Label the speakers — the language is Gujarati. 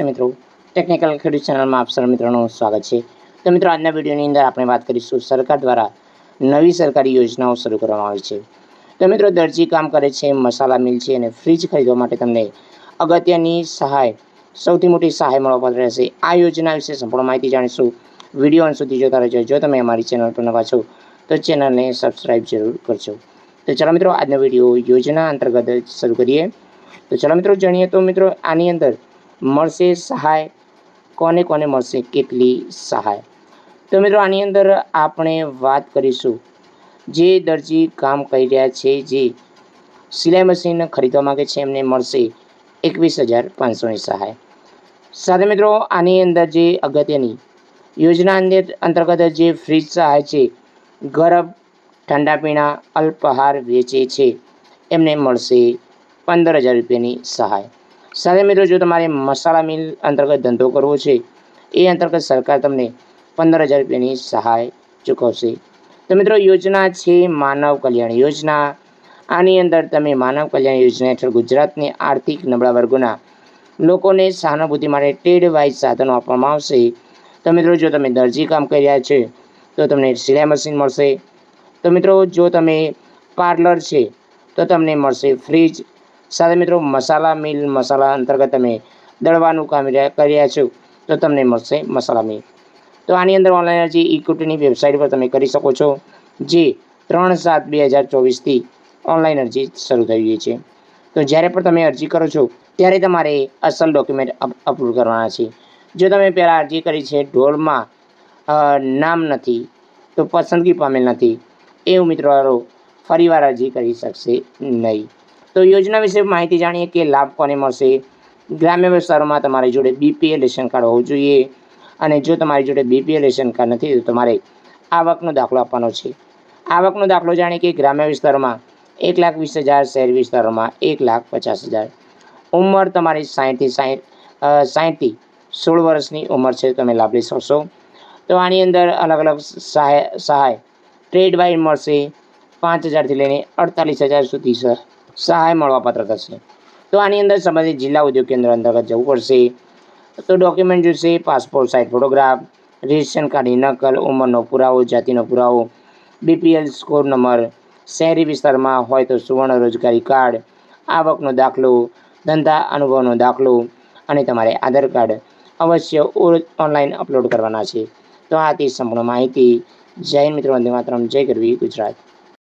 Speaker 1: મિત્રો. ટેકનિકલ ખેડૂત ચેનલમાં આપ સર મિત્રોનું સ્વાગત છે. તો મિત્રો, આજના વિડીયોની અંદર આપણે વાત કરીશું સરકાર દ્વારા નવી સરકારી યોજનાઓ શરૂ કરવામાં આવી છે. તો મિત્રો, દરજી કામ કરે છે, મસાલા મિલ છે અને ફ્રીજ ખરીદવા માટે તમને અગત્યની સહાય, સૌથી મોટી સહાય મળવાપાત્ર રહેશે. આ યોજના વિશે સંપૂર્ણ માહિતી જાણીશું. વીડિયો અંત સુધી જોતા રહેજો. જો તમે અમારી ચેનલ પર નવા છો, તો ચેનલને સબસ્ક્રાઈબ જરૂર કરજો. તો ચાલો મિત્રો, આજનો વીડિયો યોજના અંતર્ગત શરૂ કરીએ. તો ચાલો મિત્રો, જાણીએ તો મિત્રો, આની અંદર મળશે, સહાય? કોને કોને મળશે? કેટલી સહાય? તો મિત્રો, આની અંદર આપણે વાત કરીશું. જે દરજી કામ કરી રહ્યા છે, જે સિલાઈ મશીન ખરીદવા માગે છે, એમને મળશે એકવીસ હજાર પાંચસોની સહાય. સાથે મિત્રો, આની અંદર જે અગત્યની યોજના અંદર અંતર્ગત જે ફ્રીજ સહાય છે ગરમ ઠંડા પીણા, અલ્પાહાર વેચે છે, એમને મળશે પંદર હજાર રૂપિયાની સહાય. સાથે મિત્રો, જો તમારે મસાલા મિલ અંતર્ગત ધંધો કરવો છે, એ અંતર્ગત સરકાર તમને પંદર હજાર રૂપિયાની સહાય ચૂકવશે. તો મિત્રો, યોજના છે માનવ કલ્યાણ યોજના. આની અંદર તમે માનવ કલ્યાણ યોજના હેઠળ ગુજરાતની આર્થિક નબળા વર્ગોના લોકોને સહાનુભૂતિ માટે ટેડ વાઇઝ સાધનો આપવામાં આવશે. તો મિત્રો, જો તમે દરજી કામ કરી રહ્યા છે, તો તમને સિલાઈ મશીન મળશે. તો મિત્રો, જો તમે પાર્લર છે, તો તમને મળશે ફ્રીજ સાથે મિત્રો, મસાલા મિલ, મસાલા અંતર્ગત તમે દળવાનું કામ કરી છો, તો તમને મળશે મસાલા મિલ. તો આની અંદર ઓનલાઈન અરજી ઇક્વિટીની વેબસાઇટ પર તમે કરી શકો છો, જે ત્રણ સાત બે હજાર ચોવીસથી ઓનલાઈન અરજી શરૂ થઈ ગઈ છે. તો જ્યારે પણ તમે અરજી કરો છો, ત્યારે તમારે અસલ ડોક્યુમેન્ટ અપલોડ કરવાના છે. જો તમે પહેલાં અરજી કરી છે, ઢોલમાં નામ નથી, તો પસંદગી પામેલ નથી, એવું મિત્રો, ફરીવાર અરજી કરી શકશે નહીં. તો યોજના વિશે માહિતી જાણીએ કે લાભ કોને મળશે? ગ્રામ્ય વિસ્તારોમાં તમારી જોડે બીપીએલ રેશન કાર્ડ હોવું જોઈએ. અને જો તમારી જોડે બીપીએલ રેશન કાર્ડ નથી, તો તમારે આવકનો દાખલો આપવાનો છે. આવકનો દાખલો જાણીએ કે ગ્રામ્ય વિસ્તારોમાં એક લાખ વીસ હજાર, શહેરી વિસ્તારોમાં એક લાખ પચાસ હજાર. ઉંમર તમારી સાહીઠથી સાહીઠ સાહીઠથી સોળ વર્ષની ઉંમર છે, તમે લાભ લઈ શકશો. તો આની અંદર અલગ અલગ સહાય સહાય. ટ્રેડ વાઇન મળશે. પાંચ હજારથી લઈને અડતાલીસ હજાર સુધી સ- સહાય મળવાપાત્ર થશે. તો આની અંદર સંબંધિત જિલ્લા ઉદ્યોગ કેન્દ્ર અંતર્ગત જવું પડશે. તો ડોક્યુમેન્ટ જોઈશે પાસપોર્ટ સાઇઝ ફોટોગ્રાફ રેશન કાર્ડની નકલ ઉંમરનો પુરાવો, જાતિનો પુરાવો બીપીએલ સ્કોર નંબર શહેરી વિસ્તારમાં હોય તો સુવર્ણ રોજગારી કાર્ડ, આવકનો દાખલો, ધંધા અનુભવનો દાખલો અને તમારે આધાર કાર્ડ અવશ્ય ઓનલાઈન અપલોડ કરવાના છે. તો આ તે સંપૂર્ણ માહિતી. જય મિત્રો, વંદે માતરમ. જય ગરવી ગુજરાત.